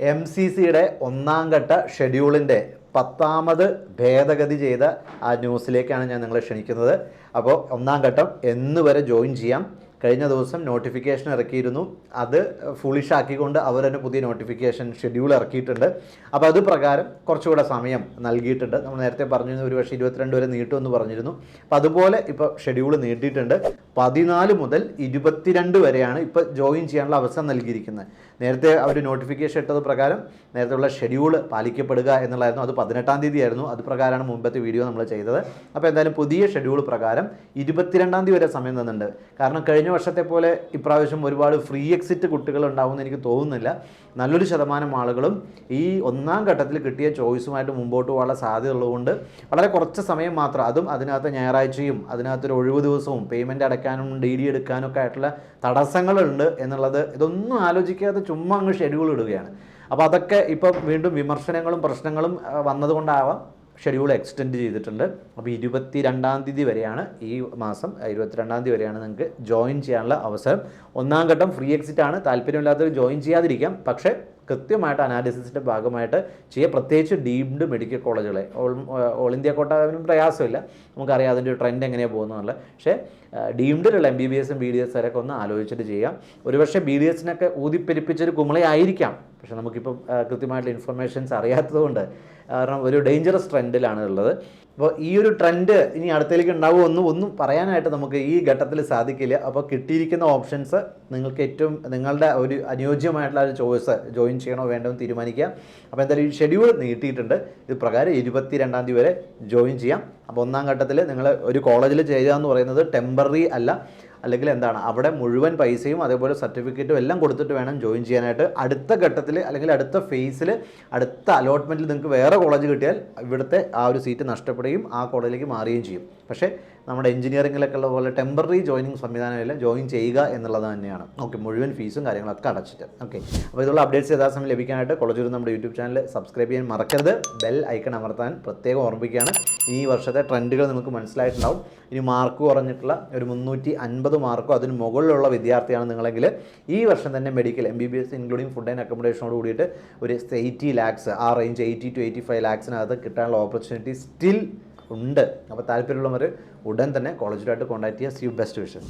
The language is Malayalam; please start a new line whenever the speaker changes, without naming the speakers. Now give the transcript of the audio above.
എം സി സിയുടെ ഒന്നാം ഘട്ട ഷെഡ്യൂളിന്റെ പത്താമത് ഭേദഗതി ചെയ്ത ആ ന്യൂസിലേക്കാണ് ഞാൻ നിങ്ങളെ ക്ഷണിക്കുന്നത്. അപ്പോൾ ഒന്നാം ഘട്ടം എന്ന് വരെ ജോയിൻ ചെയ്യാം. കഴിഞ്ഞ ദിവസം നോട്ടിഫിക്കേഷൻ ഇറക്കിയിരുന്നു. അത് ഫുളിഷ് ആക്കിക്കൊണ്ട് അവർ തന്നെ പുതിയ നോട്ടിഫിക്കേഷൻ ഷെഡ്യൂൾ ഇറക്കിയിട്ടുണ്ട്. അപ്പോൾ അത് പ്രകാരം കുറച്ചുകൂടെ സമയം നൽകിയിട്ടുണ്ട്. നമ്മൾ നേരത്തെ പറഞ്ഞിരുന്നു ഒരു പക്ഷേ ഇരുപത്തിരണ്ട് വരെ നീട്ടുമെന്ന് പറഞ്ഞിരുന്നു. അപ്പോൾ അതുപോലെ ഇപ്പോൾ ഷെഡ്യൂൾ നീട്ടിയിട്ടുണ്ട്. പതിനാല് മുതൽ ഇരുപത്തിരണ്ട് വരെയാണ് ഇപ്പോൾ ജോയിൻ ചെയ്യാനുള്ള അവസരം നൽകിയിരിക്കുന്നത്. നേരത്തെ അവർ നോട്ടിഫിക്കേഷൻ ഇട്ടത് പ്രകാരം നേരത്തെയുള്ള ഷെഡ്യൂൾ പാലിക്കപ്പെടുക എന്നുള്ളതായിരുന്നു. അത് പതിനെട്ടാം തീയതി ആയിരുന്നു അത് പ്രകാരമാണ് മുമ്പത്തെ വീഡിയോ നമ്മൾ ചെയ്തത്. അപ്പോൾ എന്തായാലും പുതിയ ഷെഡ്യൂൾ പ്രകാരം ഇരുപത്തിരണ്ടാം തീയതി വരെ സമയം തന്നിട്ടുണ്ട്. കാരണം കഴിഞ്ഞ വർഷത്തെ പോലെ ഇപ്രാവശ്യം ഒരുപാട് ഫ്രീ എക്സിറ്റ് കുട്ടികൾ ഉണ്ടാവുമെന്ന് എനിക്ക് തോന്നുന്നില്ല. നല്ലൊരു ശതമാനം ആളുകളും ഈ ഒന്നാം ഘട്ടത്തിൽ കിട്ടിയ ചോയ്സുമായിട്ട് മുമ്പോട്ട് പോകാനുള്ള സാധ്യത ഉള്ളതുകൊണ്ട് വളരെ കുറച്ച് സമയം മാത്രം അതും അതിനകത്ത് ഞായറാഴ്ചയും അതിനകത്തൊരു ഒഴിവ് ദിവസവും പേയ്മെന്റ് അടയ്ക്കാനും ഡി ഡി എടുക്കാനും ഒക്കെ ആയിട്ടുള്ള തടസ്സങ്ങളുണ്ട് എന്നുള്ളത് ഇതൊന്നും ആലോചിക്കാതെ ചുമ്മാ അങ്ങ് ഷെഡ്യൂൾ ഇടുകയാണ്. അപ്പോൾ അതൊക്കെ ഇപ്പം വീണ്ടും വിമർശനങ്ങളും പ്രശ്നങ്ങളും വന്നതുകൊണ്ടാവാം. ഷെഡ്യൂൾ എക്സ്റ്റെൻഡ് ചെയ്തിട്ടുണ്ട്. അപ്പോൾ ഇരുപത്തി രണ്ടാം തീയതി വരെയാണ് ഈ മാസം ഇരുപത്തിരണ്ടാം തീയതി വരെയാണ് നിങ്ങൾക്ക് ജോയിൻ ചെയ്യാനുള്ള അവസരം. ഒന്നാം ഘട്ടം ഫ്രീ എക്സിറ്റ് ആണ്. താല്പര്യമില്ലാത്തവർ ജോയിൻ ചെയ്യാതിരിക്കാം. പക്ഷേ കൃത്യമായിട്ട് അനാലിസിസിന്റെ ഭാഗമായിട്ട് ചെയ്യുക പ്രത്യേകിച്ച് ഡീംഡ് മെഡിക്കൽ കോളേജുകളെ. ഓൾ ഓൾ ഇന്ത്യ കോട്ട അതിനും പ്രയാസമില്ല. നമുക്കറിയാം അതിന്റെ ട്രെൻഡ് എങ്ങനെയാണ് പോകുന്നതല്ല പക്ഷേ ഡീംഡിലുള്ള എം ബി ബി എസും ബി ഡി എസ് വരെയൊക്കെ ഒന്ന് ആലോചിച്ചിട്ട് ചെയ്യാം. ഒരുപക്ഷെ ബി ഡി എസിനൊക്കെ ഊതിപ്പെരിപ്പിച്ചൊരു കുമളയായിരിക്കാം. പക്ഷെ നമുക്കിപ്പം കൃത്യമായിട്ടുള്ള ഇൻഫർമേഷൻസ് അറിയാത്തതുകൊണ്ട് കാരണം ഒരു ഡേഞ്ചറസ് ട്രെൻഡിലാണ് ഉള്ളത്. അപ്പോൾ ഈ ഒരു ട്രെൻഡ് ഇനി അടുത്തേക്ക് ഉണ്ടാവുമോ ഒന്നും ഒന്നും പറയാനായിട്ട് നമുക്ക് ഈ ഘട്ടത്തിൽ സാധിക്കില്ല. അപ്പോൾ കിട്ടിയിരിക്കുന്ന ഓപ്ഷൻസ് നിങ്ങൾക്ക് ഏറ്റവും നിങ്ങളുടെ ഒരു അനുയോജ്യമായിട്ടുള്ള ഒരു ചോയ്സ് ജോയിൻ ചെയ്യണോ വേണ്ടോ എന്ന് തീരുമാനിക്കുക. അപ്പോൾ എന്തായാലും ഈ ഷെഡ്യൂൾ നീട്ടിയിട്ടുണ്ട്. ഇത് പ്രകാരം ഇരുപത്തി രണ്ടാം തീയതി വരെ ജോയിൻ ചെയ്യാം. അപ്പോൾ ഒന്നാം ഘട്ടത്തിൽ നിങ്ങൾ ഒരു കോളേജിൽ ചെയ്യുക എന്ന് പറയുന്നത് ടെമ്പററി അല്ല. അല്ലെങ്കിൽ എന്താണ് അവിടെ മുഴുവൻ പൈസയും അതേപോലെ സർട്ടിഫിക്കറ്റും എല്ലാം കൊടുത്തിട്ട് വേണം ജോയിൻ ചെയ്യാനായിട്ട്. അടുത്ത ഘട്ടത്തിൽ അല്ലെങ്കിൽ അടുത്ത ഫേസിൽ അടുത്ത അലോട്ട്മെന്റിൽ നിങ്ങൾക്ക് വേറെ കോളേജ് കിട്ടിയാൽ ഇവിടുത്തെ ആ ഒരു സീറ്റ് നഷ്ടപ്പെടുകയും ആ കോളേജിലേക്ക് മാറുകയും ചെയ്യും. പക്ഷേ നമ്മുടെ എഞ്ചിനീയറിങ്ങിലൊക്കെ ഉള്ള പോലെ ടെമ്പററി ജോയിനിങ് സംവിധാനമില്ല ജോയിൻ ചെയ്യുക എന്നുള്ളത് തന്നെയാണ്. ഓക്കെ മുഴുവൻ ഫീസും കാര്യങ്ങളൊക്കെ അടച്ചിട്ട്. ഓക്കെ അപ്പോൾ ഇതുള്ള അപ്ഡേറ്റ്സ് യഥാസമയം ലഭിക്കാനായിട്ട് കോളേജ് നമ്മുടെ യൂട്യൂബ് ചാനൽ സബ്സ്ക്രൈബ് ചെയ്യാൻ മറക്കരുത്. ബെൽ ഐക്കൺ അമർത്താൻ പ്രത്യേകം ഓർമ്മിക്കുകയാണ്. ഈ വർഷത്തെ ട്രെൻഡുകൾ നിങ്ങൾക്ക് മനസ്സിലായിട്ടുണ്ടാവും. ഇനി മാർക്ക് കുറഞ്ഞിട്ടുള്ള ഒരു മുന്നൂറ്റി അൻപത് മാർക്കോ അതിന് മുകളിലുള്ള വിദ്യാർത്ഥിയാണ് നിങ്ങളെങ്കിൽ ഈ വർഷം തന്നെ medical M B B S including food and അക്കോമഡേഷനോട് കൂടിയിട്ട് ഒരു എയ്റ്റി ലാക്സ് ആ range eighty two eighty five ലാക്സിനകത്ത് കിട്ടാനുള്ള ഓപ്പർച്യൂണിറ്റി സ്റ്റിൽ ഉണ്ട്. അപ്പോൾ താല്പര്യമുള്ളവർ ഉടൻ തന്നെ കോളേജിലായിട്ട് കോൺടാക്ട് ചെയ്യുക. C best vision